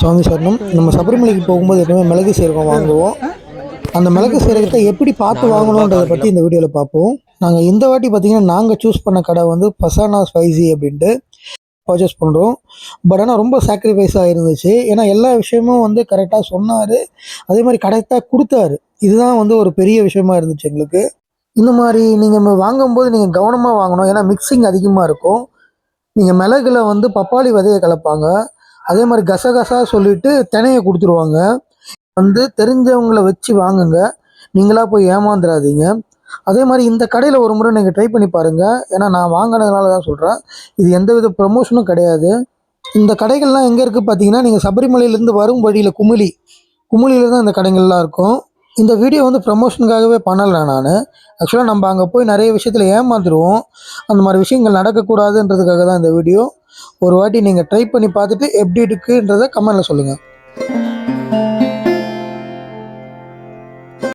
சுவாமி சரணம். நம்ம சபரிமலைக்கு போகும்போது எப்பவுமே மிளகு சீரகம் வாங்குவோம். அந்த மிளகு சீரகத்தை எப்படி பார்த்து வாங்கணுன்றதை பற்றி இந்த வீடியோவில் பார்ப்போம். நாங்கள் இந்த வாட்டி பார்த்தீங்கன்னா நாங்கள் சூஸ் பண்ண கடை வந்து பசானா ஸ்பைசி அப்படின்ட்டு பர்ச்சேஸ் பண்ணுறோம் பட் ஆனால் ரொம்ப சாக்ரிஃபைஸாக இருந்துச்சு. ஏன்னா எல்லா விஷயமும் வந்து கரெக்டாக சொன்னார். அதே மாதிரி கரெக்டாக கொடுத்தாரு. இதுதான் வந்து ஒரு பெரிய விஷயமா இருந்துச்சு எங்களுக்கு. இந்த மாதிரி நீங்கள் வாங்கும்போது நீங்கள் கவனமாக வாங்கணும். ஏன்னா மிக்சிங் அதிகமாக இருக்கும். நீங்கள் மிளகுல வந்து பப்பாளி விதையை கலப்பாங்க. அதே மாதிரி கசகசா சொல்லிட்டு தினையை கொடுத்துருவாங்க. வந்து தெரிஞ்சவங்கள வச்சு வாங்குங்க. நீங்களா போய் ஏமாந்துடாதீங்க அதே மாதிரி இந்த கடையில் ஒரு முறை நீங்கள் ட்ரை பண்ணி பாருங்கள் ஏன்னா நான் வாங்கினதுனால தான் சொல்கிறேன் இது எந்த வித ப்ரமோஷனும் கிடையாது. இந்த கடைகள்லாம் எங்கே இருக்குது பார்த்தீங்கன்னா நீங்கள் சபரிமலையிலேருந்து வரும் வழியில் குமிழி குமிழியில் தான் இந்த கடைகள்லாம் இருக்கும். இந்த வீடியோ வந்து ப்ரமோஷனுக்காகவே பண்ணலை நான். ஆக்சுவலாக நம்ம அங்கே போய் நிறைய விஷயத்தில் ஏமாந்துருவோம். அந்த மாதிரி விஷயங்கள் நடக்கக்கூடாதுன்றதுக்காக தான் இந்த வீடியோ ஒரு வாட்டி நீங்கள் ட்ரை பண்ணி பார்த்துட்டு எப்படி இருக்குன்றதை கமெண்டில் சொல்லுங்கள்